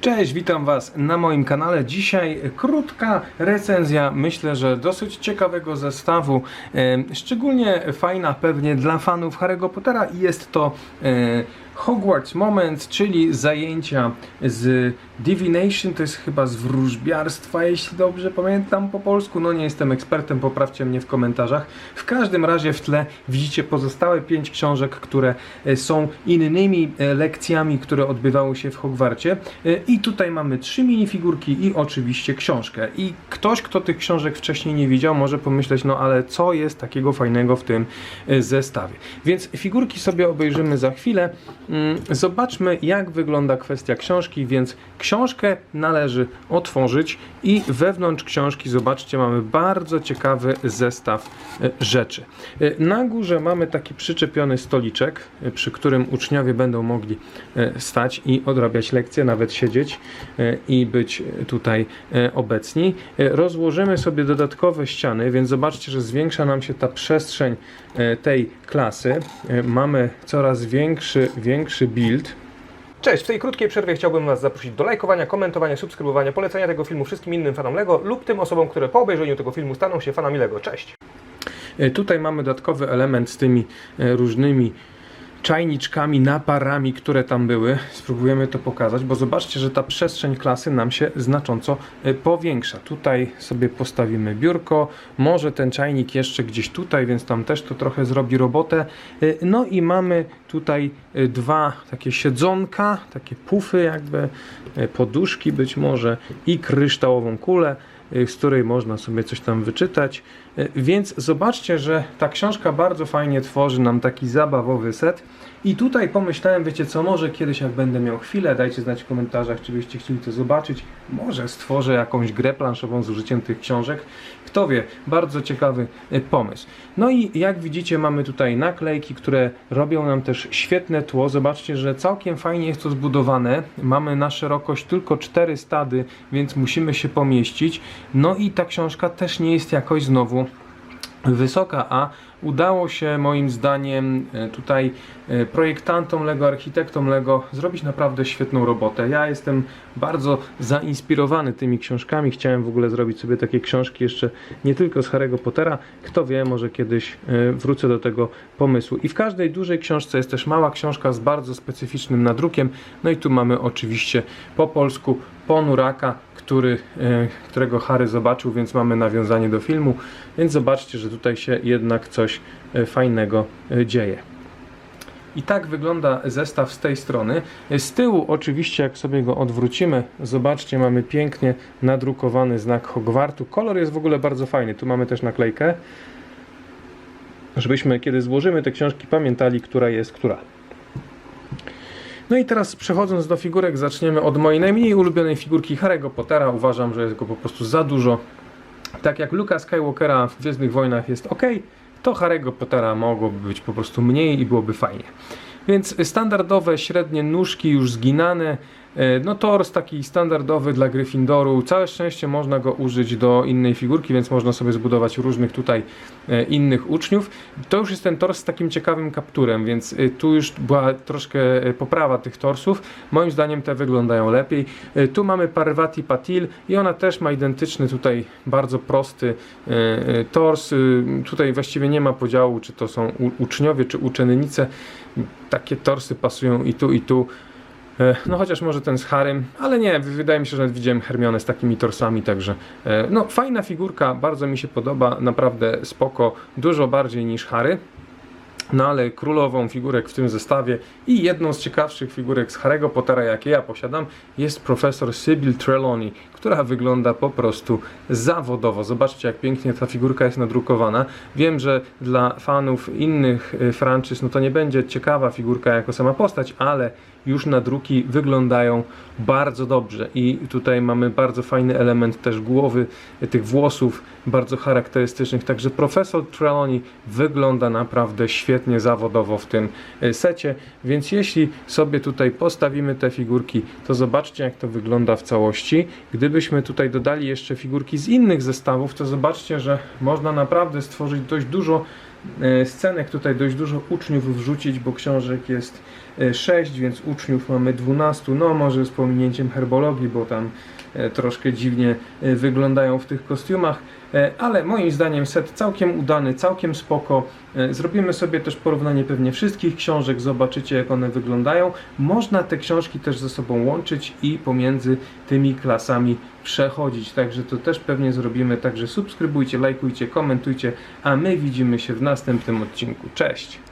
Cześć, witam Was na moim kanale. Dzisiaj krótka recenzja, myślę, że dosyć ciekawego zestawu. Szczególnie fajna pewnie dla fanów Harry'ego Pottera i jest to e, Hogwarts Moment, czyli zajęcia z Divination, to jest chyba z wróżbiarstwa, jeśli dobrze pamiętam po polsku. No nie jestem ekspertem, poprawcie mnie w komentarzach. W każdym razie w tle widzicie pozostałe pięć książek, które e, są innymi e, lekcjami, które odbywały się w Hogwarcie. E, I tutaj mamy trzy minifigurki i oczywiście książkę. I ktoś, kto tych książek wcześniej nie widział, może pomyśleć, no ale co jest takiego fajnego w tym zestawie. Więc figurki sobie obejrzymy za chwilę. Mm, Zobaczmy, jak wygląda kwestia książki, więc książkę należy otworzyć i wewnątrz książki, zobaczcie, mamy bardzo ciekawy zestaw e, rzeczy. E, Na górze mamy taki przyczepiony stoliczek, e, przy którym uczniowie będą mogli stać i odrabiać lekcje, nawet siedzieć i być tutaj obecni. Rozłożymy sobie dodatkowe ściany, więc zobaczcie, że zwiększa nam się ta przestrzeń tej klasy. Mamy coraz większy, większy build. Cześć, w tej krótkiej przerwie chciałbym Was zaprosić do lajkowania, komentowania, subskrybowania, polecania tego filmu wszystkim innym fanom LEGO lub tym osobom, które po obejrzeniu tego filmu staną się fanami LEGO. Cześć! E, Tutaj mamy dodatkowy element z tymi e, różnymi czajniczkami, naparami, które tam były. Spróbujemy to pokazać, bo zobaczcie, że ta przestrzeń klasy nam się znacząco e, powiększa. Tutaj sobie postawimy biurko, może ten czajnik jeszcze gdzieś tutaj, więc tam też to trochę zrobi robotę. E, No i mamy tutaj e, dwa takie siedzonka, takie pufy jakby, poduszki być może i kryształową kulę y, z której można sobie coś tam wyczytać. Y, Więc zobaczcie, że ta książka bardzo fajnie tworzy nam taki zabawowy set. I tutaj pomyślałem, wiecie co, może kiedyś jak będę miał chwilę, dajcie znać w komentarzach, czy byście chcieli to zobaczyć. Może stworzę jakąś grę planszową z użyciem tych książek. Kto wie, bardzo ciekawy y, pomysł. No i jak widzicie mamy tutaj naklejki, które robią nam też świetne tło. Zobaczcie, że całkiem fajnie jest to zbudowane. Mamy na szerokość tylko 4 stady, więc musimy się pomieścić. No i ta książka też nie jest jakoś znowu wysoka, a udało się moim zdaniem e, tutaj e, projektantom Lego, architektom Lego zrobić naprawdę świetną robotę. Ja jestem bardzo zainspirowany tymi książkami. Chciałem w ogóle zrobić sobie takie książki jeszcze nie tylko z Harry'ego Pottera. Kto wie, może kiedyś e, wrócę do tego pomysłu. I w każdej dużej książce jest też mała książka z bardzo specyficznym nadrukiem. No i tu mamy oczywiście po polsku Ponuraka, który, e, którego Harry zobaczył, więc mamy nawiązanie do filmu. Więc zobaczcie, że tutaj się jednak coś e, fajnego e, dzieje. I tak wygląda zestaw z tej strony. Z tyłu, oczywiście, jak sobie go odwrócimy, zobaczcie, mamy pięknie nadrukowany znak Hogwartu. Kolor jest w ogóle bardzo fajny. Tu mamy też naklejkę, żebyśmy, kiedy złożymy te książki, pamiętali, która jest która. No i teraz przechodząc do figurek, zaczniemy od mojej najmniej ulubionej figurki Harry'ego Pottera. Uważam, że jest go po prostu za dużo. Tak jak Luka Skywalkera w Gwiezdnych Wojnach jest ok, to Harry'ego Pottera mogłoby być po prostu mniej i byłoby fajnie. Więc standardowe, średnie nóżki już zginane. E, No tors taki standardowy dla Gryffindoru. Całe szczęście można go użyć do innej figurki, więc można sobie zbudować różnych tutaj e, innych uczniów. To już jest ten tors z takim ciekawym kapturem, więc e, tu już była troszkę poprawa tych torsów. Moim zdaniem te wyglądają lepiej. Tu mamy Parvati Patil i ona też ma identyczny tutaj bardzo prosty tors. Tutaj właściwie nie ma podziału, czy to są uczniowie, czy uczennice. Takie torsy pasują i tu, i tu. E, No chociaż może ten z Harrym, ale nie, wydaje mi się, że nawet widziałem Hermionę z takimi torsami, także e, no fajna figurka, bardzo mi się podoba, naprawdę spoko, dużo bardziej niż Harry. No ale królową figurek w tym zestawie i jedną z ciekawszych figurek z Harry'ego Pottera, jakie ja posiadam, jest profesor Sybil Trelawney, która wygląda po prostu zawodowo. Zobaczcie, jak pięknie ta figurka jest nadrukowana. Wiem, że dla fanów innych y, franczyz, no to nie będzie ciekawa figurka jako sama postać, ale już nadruki wyglądają bardzo dobrze i tutaj mamy bardzo fajny element też głowy, y, tych włosów bardzo charakterystycznych, także profesor Trelawney wygląda naprawdę świetnie zawodowo w tym y, secie, więc jeśli sobie tutaj postawimy te figurki, to zobaczcie jak to wygląda w całości. Gdybyśmy tutaj dodali jeszcze figurki z innych zestawów, to zobaczcie, że można naprawdę stworzyć dość dużo e, scenek tutaj dość dużo uczniów wrzucić, bo książek jest 6, więc uczniów mamy 12, no może z pominięciem herbologii, bo tam e, troszkę dziwnie e, wyglądają w tych kostiumach, e, ale moim zdaniem set całkiem udany, całkiem spoko. E, Zrobimy sobie też porównanie pewnie wszystkich książek, zobaczycie jak one wyglądają. Można te książki też ze sobą łączyć i pomiędzy tymi klasami przechodzić, także to też pewnie zrobimy, także subskrybujcie, lajkujcie, komentujcie, a my widzimy się w następnym odcinku. Cześć!